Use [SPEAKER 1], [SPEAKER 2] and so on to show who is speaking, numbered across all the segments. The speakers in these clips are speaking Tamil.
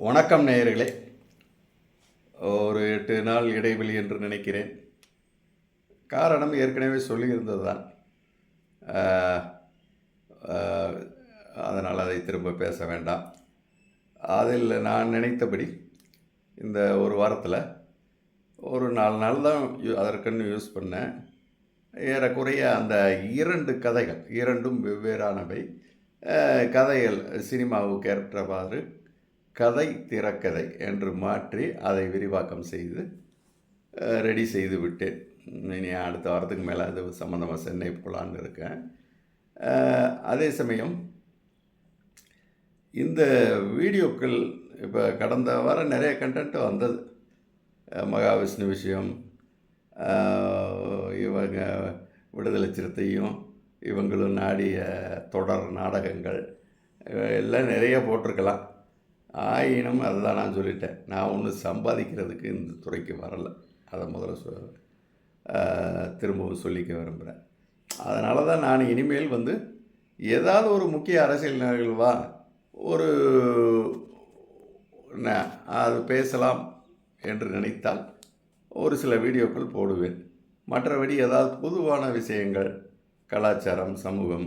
[SPEAKER 1] வணக்கம் நேயர்களே. ஒரு எட்டு நாள் இடைவெளி என்று நினைக்கிறேன். காரணம் ஏற்கனவே சொல்லியிருந்தது தான் அதனால் அதை திரும்ப பேச வேண்டாம். அதில் நான் நினைத்தபடி இந்த ஒரு வாரத்தில் ஒரு நாலு நாள் தான் யூ- அதற்குன்னு யூஸ் பண்ணேன். ஏறக்குறைய அந்த இரண்டு கதைகள் இரண்டும் வெவ்வேறானவை. கதைகள் சினிமாவுக்கு ஏற்றவாறு கதை திறக்கதை என்று மாற்றி அதை விரிவாக்கம் செய்து ரெடி செய்து விட்டேன். இனி அடுத்த வாரத்துக்கு மேலே அது சம்மந்தமாக சென்னை போகலான்னு இருக்கேன். அதே சமயம் இந்த வீடியோக்கள் இப்போ கடந்த வாரம் நிறைய கண்டென்ட் வந்தது. மகாவிஷ்ணு விஷயம் இவங்க விடுதலை சிறுத்தையும் இவங்களும் நாடிய தொடர் நாடகங்கள் எல்லாம் நிறைய போட்டிருக்கலாம். ஆயினும் அதுதான் நான் சொல்லிட்டேன். நான் ஒன்றும் சம்பாதிக்கிறதுக்கு இந்த துறைக்கு வரலை. அதை முதல்ல சொ திரும்பவும் சொல்லிக்க விரும்புகிறேன் அதனால தான் நான் இனிமேல் வந்து ஏதாவது ஒரு முக்கிய அரசியல் நிகழ்வா ஒரு அது பேசலாம் என்று நினைத்தால் ஒரு சில வீடியோக்கள் போடுவேன். மற்றபடி ஏதாவது பொதுவான விஷயங்கள் கலாச்சாரம் சமூகம்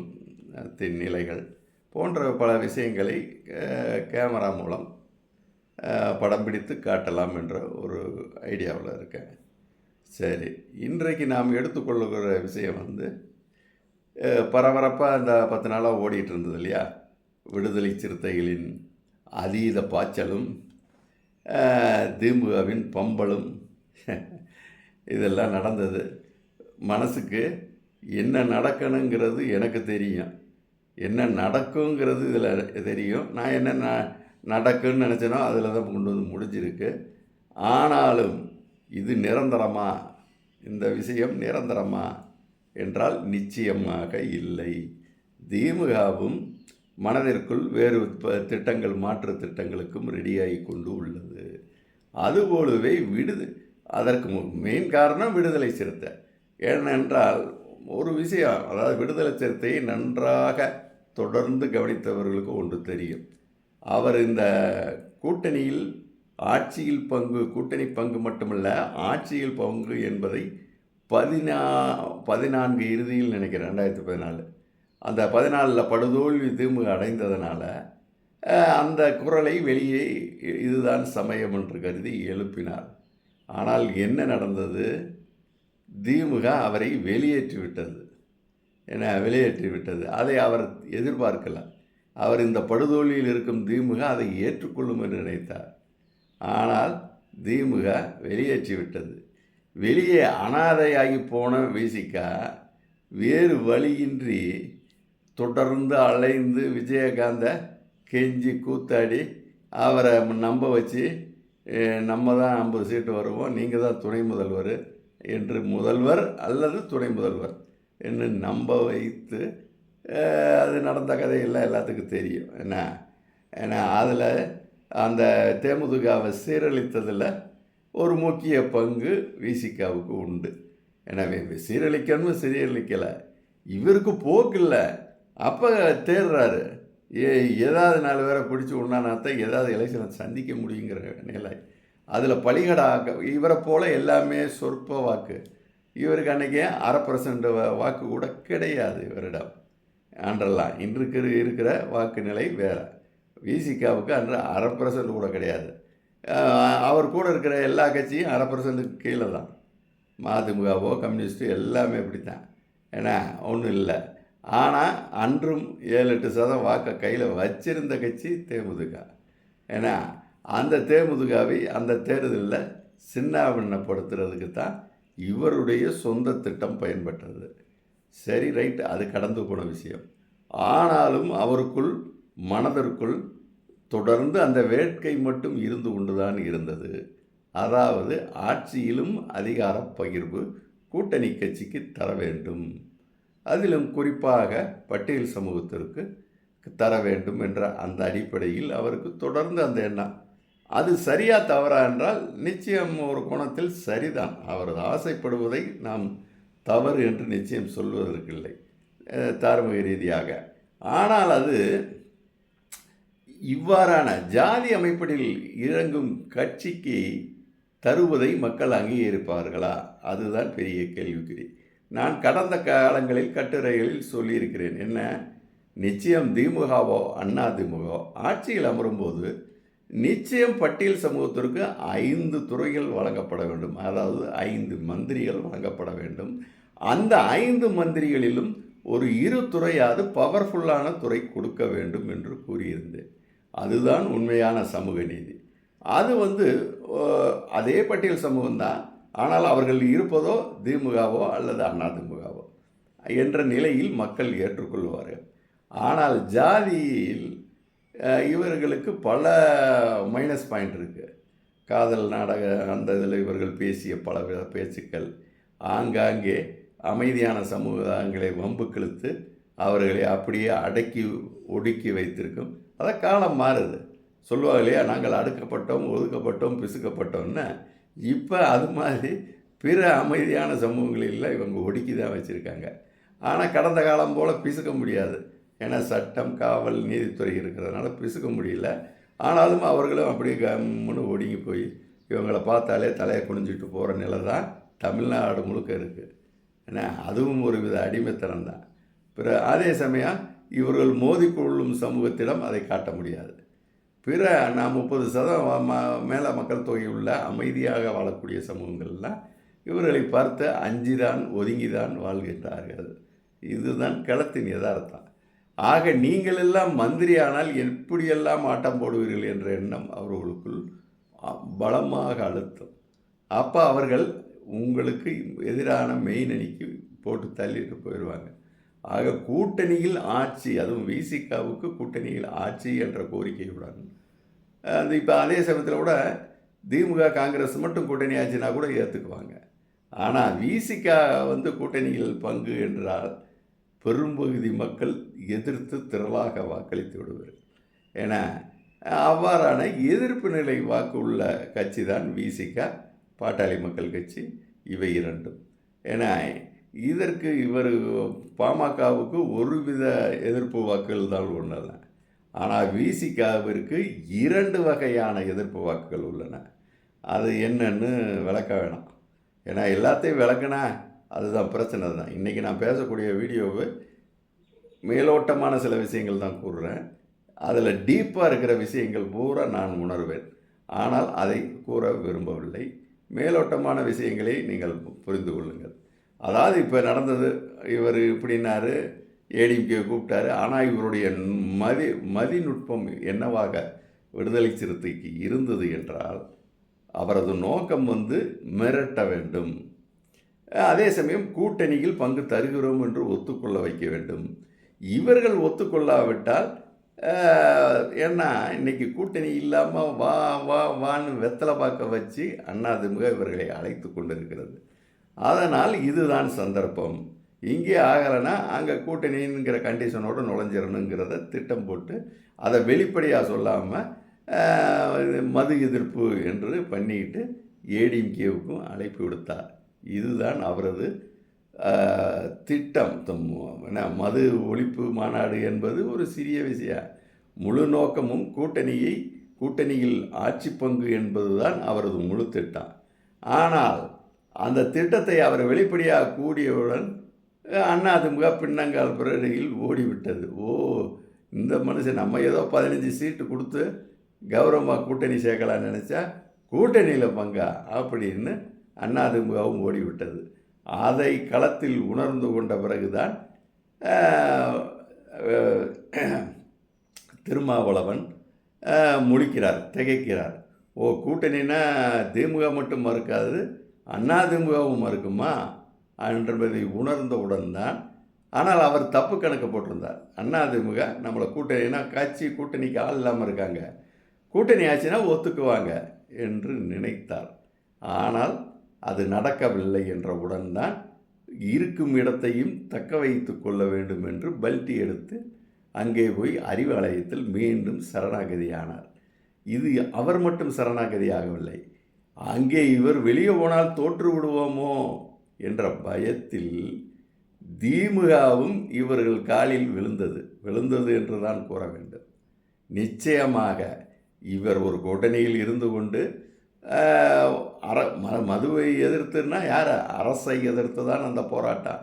[SPEAKER 1] தின் நிலைகள் போன்ற பல விஷயங்களை கேமரா மூலம் படம் பிடித்து காட்டலாம் என்ற ஒரு ஐடியாவில் இருக்கேன். சரி இன்றைக்கு நாம் எடுத்துக்கொள்ளுகிற விஷயம் வந்து பரபரப்பாக இந்த பத்து நாளாக ஓடிட்டு இருந்தது இல்லையா? விடுதலை சிறுத்தைகளின் அதீத பாய்ச்சலும் திமுகவின் பம்பலும் இதெல்லாம் நடந்தது. மனசுக்கு என்ன நடக்கணுங்கிறது எனக்கு தெரியும். என்ன நடக்குங்கிறது இதில் தெரியும். நான் என்ன ந நடக்குன்னு நினச்சேனோ அதில் தான் கொண்டு வந்து முடிஞ்சிருக்கு. ஆனாலும் இது நிரந்தரமா? இந்த விஷயம் நிரந்தரமா என்றால் நிச்சயமாக இல்லை. திமுகவும் மனதிற்குள் வேறு ப- திட்டங்கள் மாற்று திட்டங்களுக்கும் ரெடியாகி கொண்டு உள்ளது. அதுபோலவே விடுது அதற்கு மெயின் காரணம் விடுதலை சிறுத்தை. ஏனென்றால் ஒரு விஷயம் அதாவது விடுதலை சிறுத்தையை நன்றாக தொடர்ந்து கவனித்தவர்களுக்கு ஒன்று தெரியும். அவர் இந்த கூட்டணியில் ஆட்சியில் பங்கு கூட்டணி பங்கு மட்டுமல்ல ஆட்சியில் பங்கு என்பதை பதினா பதினான்கு இறுதியில் நினைக்கிறேன் ரெண்டாயிரத்தி பதினாலு. அந்த பதினாலில் படுதோல்வி திமுக அடைந்ததுனால அந்த குரலை வெளியே இதுதான் சமயம் என்று கருதி எழுப்பினார். ஆனால் என்ன நடந்தது? திமுக அவரை வெளியேற்றி விட்டது என வெளியேற்றி விட்டது. அதை அவர் எதிர்பார்க்கலாம் அவர் இந்த படுதோல்வியில் இருக்கும் திமுக அதை ஏற்றுக்கொள்ளும் என்று நினைத்தார். ஆனால் திமுக வெளியேற்றி விட்டது. வெளியே அனாதையாகி போன விசிகா வேறு வழியின்றி தொடர்ந்து அலைந்து விஜயகாந்தை கெஞ்சி கூத்தாடி அவரை நம்ப வச்சு நம்ம தான் ஐம்பது சீட்டு வருவோம் நீங்கள் தான் துணை முதல்வர் என்று முதல்வர் அல்லது துணை முதல்வர் என்று நம்ப வைத்து அது நடந்த கதையெல்லாம் எல்லாத்துக்கும் தெரியும். என்ன ஏன்னா அதில் அந்த தேமுதுகாவை சீரழித்ததில் ஒரு முக்கிய பங்கு விசிகாவுக்கு உண்டு. எனவே சீரழிக்கணும் சீரழிக்கலை. இவருக்கு போக்கு இல்லை. அப்போ தேடுறாரு. ஏ ஏதாவது நாலு பேரை பிடிச்சி உண்ணானாத்தான் ஏதாவது எலெக்ஷனை சந்திக்க முடியுங்கிற நிலை. அதில் பலிகடாக்க இவரை போல் எல்லாமே சொற்ப வாக்கு. இவருக்கு அன்றைக்கி அரை பர்சன்ட் வாக்கு கூட கிடையாது இவரிடம். அன்றெல்லாம் இன்றைக்கு இருக்கிற வாக்கு நிலை வேறு விசிகாவுக்கு அன்று அரை பர்சன்ட் கூட கிடையாது. அவர் கூட இருக்கிற எல்லா கட்சியும் அரை பர்சன்ட்டுக்கு கீழே தான். மதிமுகவோ கம்யூனிஸ்ட்டு எல்லாமே இப்படி தான் ஏன்னா ஒன்றும் இல்லை. ஆனால் அன்றும் ஏழு எட்டு சதம் வாக்கை கையில் வச்சிருந்த கட்சி தேமுதுக ஏன்னா அந்த தேமுதுகாவை அந்த தேர்தலில் சின்னாபின்னப்படுத்துறதுக்கு தான் இவருடைய சொந்த திட்டம் பயன்பட்டது. சரி ரைட் அது கடந்து போன விஷயம். ஆனாலும் அவருக்குள் மனதிற்குள் தொடர்ந்து அந்த வேட்கை மட்டும் இருந்து கொண்டுதான் இருந்தது. அதாவது ஆட்சியிலும் அதிகார பகிர்வு கூட்டணி கட்சிக்கு தர வேண்டும். அதிலும் குறிப்பாக பட்டியல் சமூகத்திற்கு தர வேண்டும் என்ற அந்த அடிப்படையில் அவருக்கு தொடர்ந்து அந்த எண்ணம் அது சரியா தவறா என்றால் நிச்சயம் ஒரு கோணத்தில் சரிதான். அவரது ஆசைப்படுவதை நாம் தவறு என்று நிச்சயம் சொல்வதற்கில்லை. தார்மீக ரீதியாக. ஆனால் அது இவ்வாறான ஜாதி அமைப்படில் இறங்கும் கட்சிக்கு தருவதை மக்கள் அங்கீகரிப்பார்களா? அதுதான் பெரிய கேள்விக்குறி. நான் கடந்த காலங்களில் கட்டுரைகளில் சொல்லியிருக்கிறேன். என்ன? நிச்சயம் திமுகவோ அண்ணா திமுகவோ ஆட்சியில் அமரும்போது நிச்சயம் பட்டியல் சமூகத்திற்கு ஐந்து துறைகள் வழங்கப்பட வேண்டும். அதாவது ஐந்து மந்திரிகள் வழங்கப்பட வேண்டும். அந்த ஐந்து மந்திரிகளிலும் ஒரு இரு துறையாவது பவர்ஃபுல்லான துறை கொடுக்க வேண்டும் என்று கூறியிருந்தேன். அதுதான் உண்மையான சமூக நீதி. அது வந்து அதே பட்டியல் சமூகம்தான் ஆனால் அவர்கள் இருப்பதோ திமுகவோ அல்லது அண்ணா திமுகவோ என்ற நிலையில் மக்கள் ஏற்றுக்கொள்வார்கள். ஆனால் ஜாதியில் இவர்களுக்கு பல மைனஸ் பாயிண்ட் இருக்குது காதல் நாடக அந்த இதில் இவர்கள் பேசிய பல வித பேச்சுக்கள். ஆங்காங்கே அமைதியான சமூகங்களை வம்பு கிழித்து அவர்களை அப்படியே அடக்கி ஒடுக்கி வைத்திருக்கும். அதான் காலம் மாறுது. சொல்லுவாங்க இல்லையா நாங்கள் அடுக்கப்பட்டோம் ஒதுக்கப்பட்டோம் பிசுக்கப்பட்டோம்னு. இப்போ அது மாதிரி பிற அமைதியான சமூகங்களில் இவங்க ஒடுக்கி தான் வச்சுருக்காங்க. ஆனால் கடந்த காலம் போல் பிசுக்க முடியாது. ஏன்னா சட்டம் காவல் நீதித்துறை இருக்கிறதுனால பிசுக்க முடியல. ஆனாலும் அவர்களும் அப்படியே கம்முன்னு ஒடுங்கி போய் இவங்களை பார்த்தாலே தலையை குனிஞ்சிட்டு போகிற நிலை தான் தமிழ்நாடு முழுக்க இருக்குது ஏன்னா அதுவும் ஒரு வித அடிமைத்தனம் தான். பிற அதே சமயம் இவர்கள் மோதிக்கொள்ளும் சமூகத்திடம் அதை காட்ட முடியாது. பிற நான் முப்பது சதம் மேலே மக்கள் தொகை உள்ள அமைதியாக வாழக்கூடிய சமூகங்கள்லாம் இவர்களை பார்த்து அஞ்சுதான் ஒதுங்கிதான் வாழ்கின்றார்கள். இதுதான் களத்தின் யதார்த்தம். ஆக நீங்கள் எல்லாம் மந்திரி ஆனால் எப்படியெல்லாம் ஆட்டம் போடுவீர்கள் என்ற எண்ணம் அவர்களுக்குள் பலமாக அழுத்தம். அப்போ அவர்கள் உங்களுக்கு எதிரான மெயின் அணிக்கு போட்டு தள்ளிட்டு போயிடுவாங்க. ஆக கூட்டணியில் ஆட்சி அதுவும் விசிகாவுக்கு கூட்டணியில் ஆட்சி என்ற கோரிக்கையுடன். அந்த இப்போ அதே சமயத்தில் கூட திமுக காங்கிரஸ் மட்டும் கூட்டணி ஆச்சுன்னா கூட ஏற்றுக்குவாங்க ஆனால் விசிகா வந்து கூட்டணியில் பங்கு என்றால் பெரும்பகுதி மக்கள் எதிர்த்து திரளாக வாக்களித்து விடுவார்கள் ஏன்னா அவ்வாறான எதிர்ப்பு நிலை வாக்கு உள்ள கட்சி தான் விசிகா பாட்டாளி மக்கள் கட்சி இவை இரண்டும். ஏன்னா இதற்கு இவர் பாமகவுக்கு ஒருவித எதிர்ப்பு வாக்குகள் தான் உள்ளன. ஆனால் விசிகாவிற்கு இரண்டு வகையான எதிர்ப்பு வாக்குகள் உள்ளன. அது என்னன்னு விளக்க வேணாம். ஏன்னா எல்லாத்தையும் விளக்குனா அதுதான் பிரச்சனை தான். இன்றைக்கி நான் பேசக்கூடிய வீடியோவை மேலோட்டமான சில விஷயங்கள் தான் கூறுறேன். அதில் டீப்பாக இருக்கிற விஷயங்கள் பூரா நான் உணர்வேன். ஆனால் அதை கூற விரும்பவில்லை. மேலோட்டமான விஷயங்களை நீங்கள் புரிந்து கொள்ளுங்கள். அதாவது இப்போ நடந்தது இவர் இப்படின்னாரு ஏடிஎம்கே கூப்பிட்டாரு. ஆனால் இவருடைய மதி மதிநுட்பம் என்னவாக விடுதலை சிறுத்தைக்கு இருந்தது என்றால் அவரது நோக்கம் வந்து மிரட்ட வேண்டும். அதே சமயம் கூட்டணியில் பங்கு தருகிறோம் என்று ஒத்துக்கொள்ள வைக்க வேண்டும். இவர்கள் ஒத்துக்கொள்ளாவிட்டால் ஏன்னா இன்னைக்கு கூட்டணி இல்லாமல் வா வா வான்னு வெத்தலை பார்க்க வச்சு அண்ணாதிமுக இவர்களை அழைத்து கொண்டிருக்கிறது. அதனால் இதுதான் சந்தர்ப்பம். இங்கே ஆகலைன்னா அங்கே கூட்டணிங்கிற கண்டிஷனோடு நுழைஞ்சிடணுங்கிறத திட்டம் போட்டு அதை வெளிப்படையாக சொல்லாமல் மது எதிர்ப்பு என்று பண்ணிக்கிட்டு ஏடிஎம்கேவுக்கும் அழைப்பு விடுத்தார். இதுதான் அவரது திட்டம். தம் என்ன மது ஒழிப்பு மாநாடு என்பது ஒரு சிறிய விஷயம் முழு நோக்கமும் கூட்டணியை கூட்டணியில் ஆட்சி பங்கு என்பதுதான் அவரது முழு திட்டம். ஆனால் அந்த திட்டத்தை அவர் வெளிப்படையாக கூடியவுடன் அதிமுக பின்னங்கால் பிறடியில் ஓடிவிட்டது. ஓ இந்த மனுஷன் நம்ம ஏதோ பதினஞ்சு சீட்டு கொடுத்து கௌரவமாக கூட்டணி சேர்க்கலாம்னு நினச்சா கூட்டணியில் பங்கா? அப்படின்னு அதிமுகவும் ஓடிவிட்டது. அதை களத்தில் உணர்ந்து கொண்ட பிறகுதான் திருமாவளவன் முழிக்கிறார் திகைக்கிறார். ஓ கூட்டணினா திமுக மட்டும் மறுக்காது அதிமுகவும் மறுக்குமா என்பதை உணர்ந்தவுடன் தான் ஆனால் அவர் தப்பு கணக்கு போட்டிருந்தார். அதிமுக நம்மளை கூட்டணினா கட்சி கூட்டணிக்கு ஆள் இல்லாமல் இருக்காங்க. கூட்டணி ஆச்சுன்னா ஒத்துக்குவாங்க என்று நினைத்தார். ஆனால் அது நடக்கவில்லை என்றவுடன் தான் இருக்கும் இடத்தையும் தக்க வைத்து கொள்ள வேண்டும் என்று பல்ட்டி எடுத்து அங்கே போய் அறிவாலயத்தில் மீண்டும் சரணாகதியானார். இது அவர் மட்டும் சரணாகதியாகவில்லை. அங்கே இவர் வெளியே போனால் தோற்று விடுவோமோ என்ற பயத்தில் தீமுகாவும் இவர்கள் காலில் விழுந்தது. விழுந்தது என்று தான் கூற வேண்டும். நிச்சயமாக இவர் ஒரு கூட்டணியில் இருந்து கொண்டு அற ம மதுவை எதிர்த்துன்னா யார்? அரசை எதிர்த்து தான் அந்த போராட்டம்.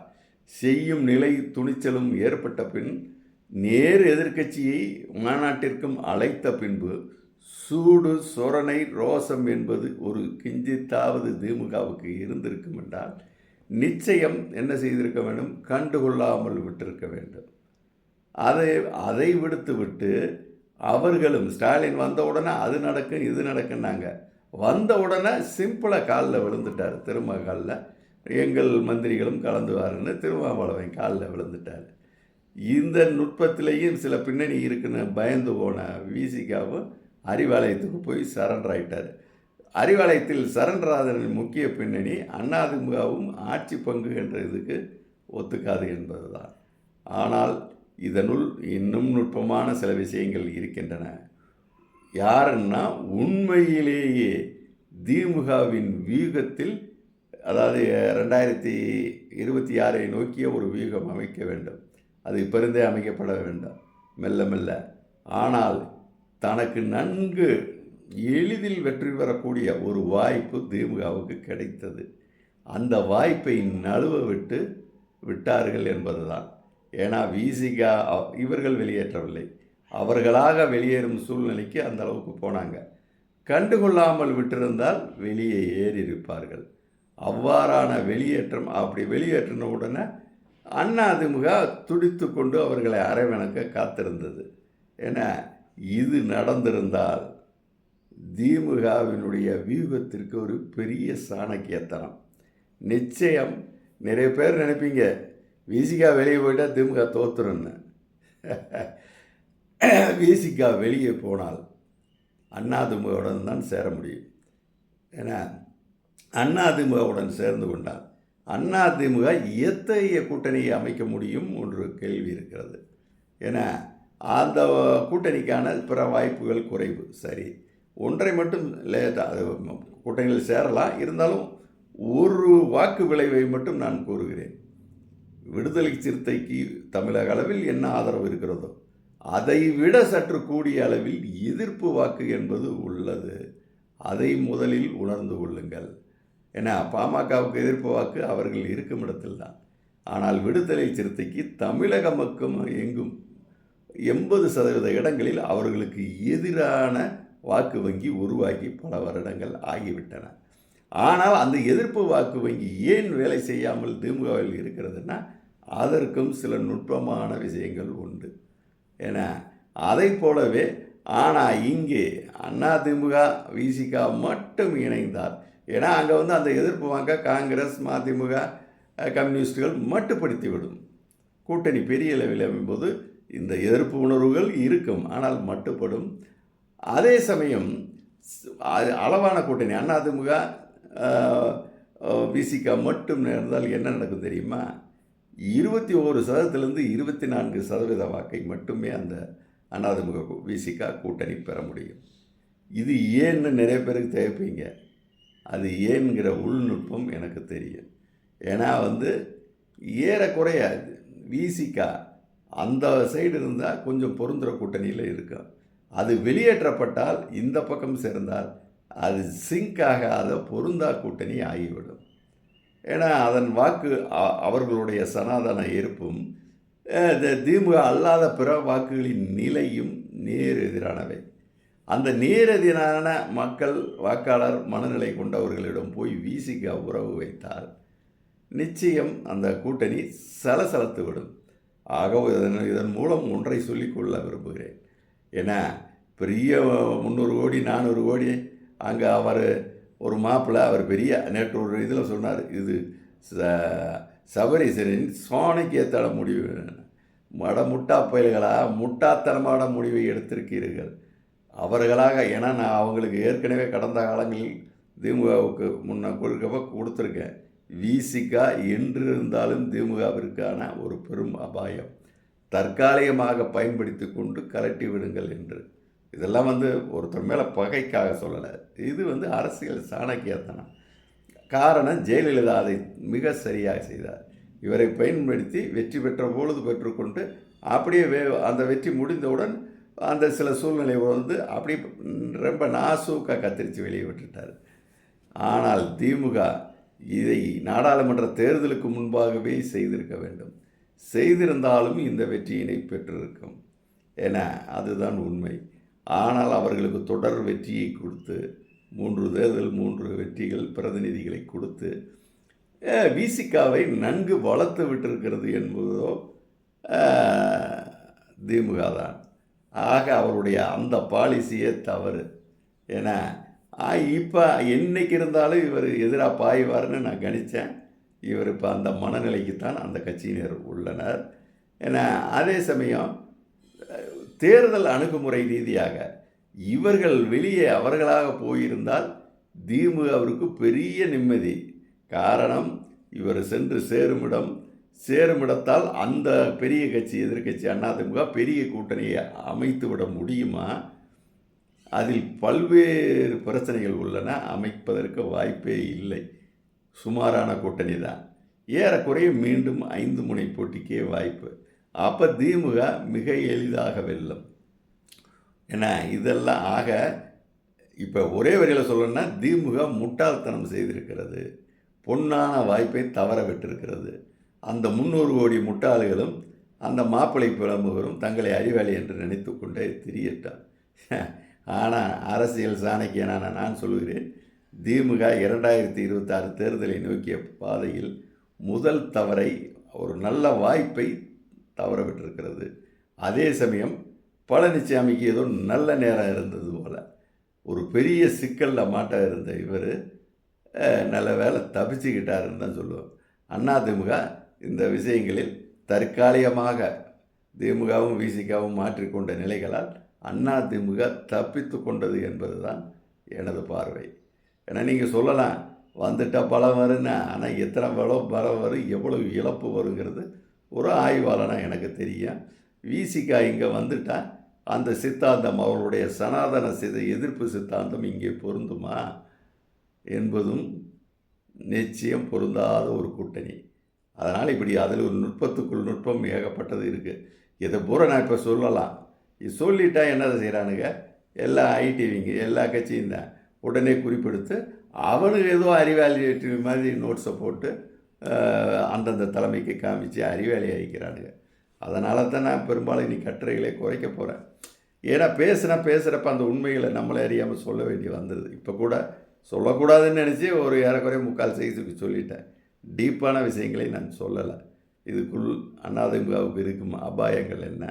[SPEAKER 1] செய்யும் நிலை துணிச்சலும் ஏற்பட்ட பின் நேர் எதிர்க்கட்சியை மாநாட்டிற்கும் அழைத்த பின்பு சூடு சொரணை ரோசம் என்பது ஒரு கிஞ்சித்தாவது திமுகவுக்கு இருந்திருக்கும் என்றால் நிச்சயம் என்ன செய்திருக்க வேண்டும்? கண்டுகொள்ளாமல் விட்டிருக்க வேண்டும். அதை அதை விடுத்து விட்டு அவர்களும் ஸ்டாலின் வந்த உடனே அது நடக்கும் இது நடக்குன்னாங்க வந்த உடனே சிம்பிளாக காலில் விழுந்துட்டார். திரும்ப காலில் எங்கள் மந்திரிகளும் கலந்து வாருன்னு திருமாவளவன் காலில் விழுந்துட்டார். இந்த நுட்பத்திலேயும் சில பின்னணி இருக்குன்னு பயந்து போன விசிகாவும் அறிவாலயத்துக்கு போய் சரண்டர் ஆகிட்டார் அறிவாலயத்தில் சரண்டராதனின் முக்கிய பின்னணி அண்ணாதிமுகவும் ஆட்சி பங்கு என்ற இதுக்கு ஒத்துக்காது என்பதுதான். ஆனால் இதனுள் இன்னும் நுட்பமான சில விஷயங்கள் இருக்கின்றன. யாருன்னா உண்மையிலேயே திமுகவின் வியூகத்தில் அதாவது ரெண்டாயிரத்தி இருபத்தி ஆறை நோக்கிய ஒரு வியூகம் அமைக்க வேண்டும். அது இப்பருந்தே அமைக்கப்பட வேண்டும் மெல்ல மெல்ல. ஆனால் தனக்கு நன்கு எளிதில் வெற்றி பெறக்கூடிய ஒரு வாய்ப்பு திமுகவுக்கு கிடைத்தது. அந்த வாய்ப்பை நழுவ விட்டு விட்டார்கள் என்பதுதான். ஏன்னா விசிகா இவர்கள் வெளியேற்றவில்லை. அவர்களாக வெளியேறும் சூழ்நிலைக்கு அந்த அளவுக்கு போனாங்க. கண்டுகொள்ளாமல் விட்டிருந்தால் வெளியே ஏறியிருப்பார்கள். அவ்வாறான வெளியேற்றம் அப்படி வெளியேற்றின உடனே அதிமுக துடித்து கொண்டு அவர்களை அரவணைக்க காத்திருந்தது. ஏன்னா இது நடந்திருந்தால் திமுகவினுடைய வியூகத்திற்கு ஒரு பெரிய சாணக்கியத்தனம். நிச்சயம் நிறைய பேர் நினைப்பீங்க விசிகா வெளியே போயிட்டால் திமுக தோத்துருன்னு விசிகா வெளியே போனால் அண்ணாதிமுகவுடன் தான் சேர முடியும். ஏன்னா அண்ணாதிமுகவுடன் சேர்ந்து கொண்டால் அதிமுக எத்தகைய கூட்டணியை அமைக்க முடியும் ஒன்று கேள்வி இருக்கிறது. ஏன்னா அந்த கூட்டணிக்கான பிற வாய்ப்புகள் குறைவு. சரி ஒன்றை மட்டும் லேட்டாக கூட்டணியில் சேரலாம். இருந்தாலும் ஒரு வாக்கு விளைவை மட்டும் நான் கூறுகிறேன். விடுதலை சிறுத்தைக்கு தமிழக அளவில் என்ன ஆதரவு இருக்கிறதோ? அதை விட சற்று கூடிய அளவில் எதிர்ப்பு வாக்கு என்பது உள்ளது. அதை முதலில் உணர்ந்து கொள்ளுங்கள். ஏன்னா பாமகவுக்கு எதிர்ப்பு வாக்கு அவர்கள் இருக்கும் இடத்தில்தான் ஆனால் விடுதலை சிறுத்தைக்கு தமிழக மக்கள் எங்கும் எண்பது சதவீத இடங்களில் அவர்களுக்கு எதிரான வாக்கு வங்கி உருவாகி பல வருடங்கள் ஆகிவிட்டன. ஆனால் அந்த எதிர்ப்பு வாக்கு வங்கி ஏன் வேலை செய்யாமல் திமுகவில் இருக்கிறதுனா அதற்கும் சில நுட்பமான விஷயங்கள் உண்டு. ஏன்னா அதை போலவே ஆனால் இங்கே அண்ணா திமுக விசிகா மட்டும் இணைந்தார். ஏன்னா அங்கே வந்து அந்த எதிர்ப்பு வாங்க காங்கிரஸ் மதிமுக கம்யூனிஸ்டுகள் மட்டுப்படுத்திவிடும். கூட்டணி பெரிய அளவில் அமையும்போது இந்த எதிர்ப்பு உணர்வுகள் இருக்கும் ஆனால் மட்டுப்படும். அதே சமயம் அளவான கூட்டணி அதிமுக விசிகா மட்டும் நேர்ந்தால் என்ன நடக்கும் தெரியுமா? இருபத்தி ஓரு சதவீதத்திலேருந்து இருபத்தி நான்கு சதவீத வாக்கை மட்டுமே அந்த அதிமுக விசிகா கூட்டணி பெற முடியும். இது ஏன்னு நிறைய பேருக்கு தேவைப்பீங்க. அது ஏன்கிற உள்நுட்பம் எனக்கு தெரியும். ஏன்னா வந்து ஏறக்குறைய விசிகா அந்த சைடு இருந்தால் கொஞ்சம் பொருந்துகிற கூட்டணியில் இருக்கும். அது வெளியேற்றப்பட்டால் இந்த பக்கம் சேர்ந்தால் அது சிங்க் ஆகாத பொருந்தா கூட்டணி ஆகிவிடும். ஏன்னா அதன் வாக்கு அவர்களுடைய சனாதன இருப்பும் இந்த திமுக அல்லாத பிற வாக்குகளின் நிலையும் நேர் எதிரானவை அந்த நேரெதிரான மக்கள் வாக்காளர் மனநிலை கொண்டவர்களிடம் போய் வீசிக்க உறவு வைத்தால் நிச்சயம் அந்த கூட்டணி சலசலத்து விடும் ஆக இதன் இதன் மூலம் ஒன்றை சொல்லிக்கொள்ள விரும்புகிறேன். ஏன்னா பெரிய முந்நூறு கோடி நானூறு கோடி அங்கே அவர் ஒரு மாப்பிள்ளை அவர் பெரிய நேற்று ஒரு இதில் சொன்னார் இது ச- சோனைக்கு சாணக்கியத்தட முடிவு மட முட்டா பயல்களா முட்டாத்தனமான முடிவை எடுத்திருக்கிறீர்கள். அவர்களாக ஏன்னா நான் அவங்களுக்கு ஏற்கனவே கடந்த காலங்களில் திமுகவுக்கு முன்ன கொடுக்கப்ப கொடுத்துருக்கேன். விசிகா என்று இருந்தாலும் திமுகவிற்கான ஒரு பெரும் அபாயம். தற்காலிகமாக பயன்படுத்தி கொண்டு கலட்டி விடுங்கள் என்று. இதெல்லாம் வந்து ஒருத்தர் மேலே பகைக்காக சொல்லலை. இது வந்து அரசியல் சாணக்கியத்தனம். காரணம் ஜெயலலிதா அதை மிக சரியாக செய்தார். இவரை பயன்படுத்தி வெற்றி பெற்ற பொழுது பெற்றுக்கொண்டு அப்படியே வே அந்த வெற்றி முடிந்தவுடன் அந்த சில சூழ்நிலை வந்து அப்படி ரொம்ப நாசூக்காக கத்திரிச்சு வெளியே விட்டுட்டார். ஆனால் திமுக இதை நாடாளுமன்ற தேர்தலுக்கு முன்பாகவே செய்திருக்க வேண்டும். செய்திருந்தாலும் இந்த வெற்றியினை பெற்றிருக்கும். என அதுதான் உண்மை. ஆனால் அவர்களுக்கு தொடர் வெற்றியை கொடுத்து மூன்று தேர்தல் மூன்று வெற்றிகள் பிரதிநிதிகளை கொடுத்து விசிகாவை நன்கு வளர்த்து விட்டிருக்கிறது என்பதோ திமுக தான். ஆக அவருடைய அந்த பாலிசியே தவறு. ஏன்னா இப்போ என்னைக்கு இருந்தாலும் இவர் எதிராக பாய்வார்னு நான் கணித்தேன் இவர் இப்போ அந்த மனநிலைக்கு தான் அந்த கட்சியினர் உள்ளனர். ஏன்னா அதே சமயம் தேர்தல் அணுகுமுறை ரீதியாக இவர்கள் வெளியே அவர்களாக போயிருந்தால் திமுகவிற்கு பெரிய நிம்மதி. காரணம் இவர் சென்று சேருமிடம் சேருமிடத்தால் அந்த பெரிய கட்சி எதிர்க்கட்சி அதிமுக பெரிய கூட்டணியை அமைத்து விட முடியுமா? அதில் பல்வேறு பிரச்சனைகள் உள்ளன. அமைப்பதற்கு வாய்ப்பே இல்லை. சுமாரான கூட்டணி தான் ஏறக்குறைய மீண்டும் ஐந்து முனை போட்டிக்கே வாய்ப்பு. அப்போ திமுக மிக எளிதாக வெல்லும் ஏன்னா இதெல்லாம் ஆக இப்போ ஒரே வரியில் சொல்லணும்னா திமுக முட்டாள்தனம் செய்திருக்கிறது. பொன்னான வாய்ப்பை தவற விட்டிருக்கிறது அந்த முந்நூறு கோடி முட்டாள்களும் அந்த மாப்பிள்ளை பிரமுகரும் தங்களை அறிவாளி என்று நினைத்து கொண்டே திரியட்டான் ஆனால் அரசியல் சாணக்கியனான நான் சொல்கிறேன் திமுக இரண்டாயிரத்தி இருபத்தாறு தேர்தலை நோக்கிய பாதையில் முதல் தவறை ஒரு நல்ல வாய்ப்பை தவற விட்டிருக்கிறது. அதே சமயம் பழனிசாமிக்கு ஏதோ நல்ல நேரம் இருந்தது போல். ஒரு பெரிய சிக்கலில் மாட்ட இருந்த இவர் நல்ல வேலை தப்பிச்சுக்கிட்டாருன்னு தான் சொல்லுவோம் அதிமுக இந்த விஷயங்களில் தற்காலிகமாக திமுகவும் விசிகாவும் மாற்றிக்கொண்ட நிலைகளால் அதிமுக தப்பித்து கொண்டது என்பது தான் எனது பார்வை. ஏன்னா நீங்கள் சொல்லலாம் வந்துட்டால் பலம் வருன்னு ஆனால் எத்தனை பலம் பலம் வரும் எவ்வளவு இழப்பு வருங்கிறது ஒரு ஆய்வாளனாக எனக்கு தெரியும். விசிகா இங்கே வந்துட்டால் அந்த சித்தாந்தம் அவர்களுடைய சனாதன சித எதிர்ப்பு சித்தாந்தம் இங்கே பொருந்துமா என்பதும் நிச்சயம் பொருந்தாத ஒரு கூட்டணி. அதனால் இப்படி அதில் ஒரு நுட்பத்துக்குள் நுட்பம் ஏகப்பட்டது இருக்குது இதை பூரா நான் இப்போ சொல்லலாம். இது சொல்லிட்டா என்னதை செய்கிறானுங்க எல்லா ஐடிவிங்க எல்லா கட்சியும் தான். உடனே குறிப்பெடுத்து அவனுக்கு ஏதோ அறிவாளி மாதிரி நோட்ஸை போட்டு அந்தந்த தலைமைக்கு காமிச்சு அறிவாளி ஆகிக்கிறானுங்க. அதனால தான் நான் பெரும்பாலும் இன்னைக்கு கட்டுரைகளை குறைக்க போகிறேன் ஏன்னா பேசுனா பேசுகிறப்ப அந்த உண்மைகளை நம்மளே அறியாமல் சொல்ல வேண்டி வந்துடுது இப்போ கூட சொல்லக்கூடாதுன்னு நினச்சி ஒரு ஏறக்குறைய முக்கால் சைஸுக்கு சொல்லிட்டேன். டீப்பான விஷயங்களை நான் சொல்லலை. இதுக்குள் அதிமுகவுக்கு இருக்கும் அபாயங்கள் என்ன?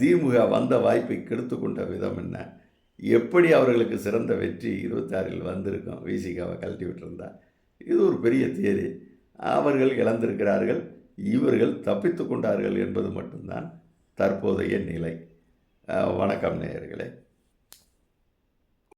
[SPEAKER 1] திமுக வந்த வாய்ப்பை கெடுத்து கொண்ட விதம் என்ன? எப்படி அவர்களுக்கு சிறந்த வெற்றி இருபத்தாறில் வந்திருக்கும்? விசிகாவை கழட்டி விட்டுருந்தா? இது ஒரு பெரிய தியரி அவர்கள் இழந்திருக்கிறார்கள் இவர்கள் தப்பித்து கொண்டார்கள் என்பது மட்டும்தான் தற்போதைய நிலை. வணக்கம் நேயர்களே.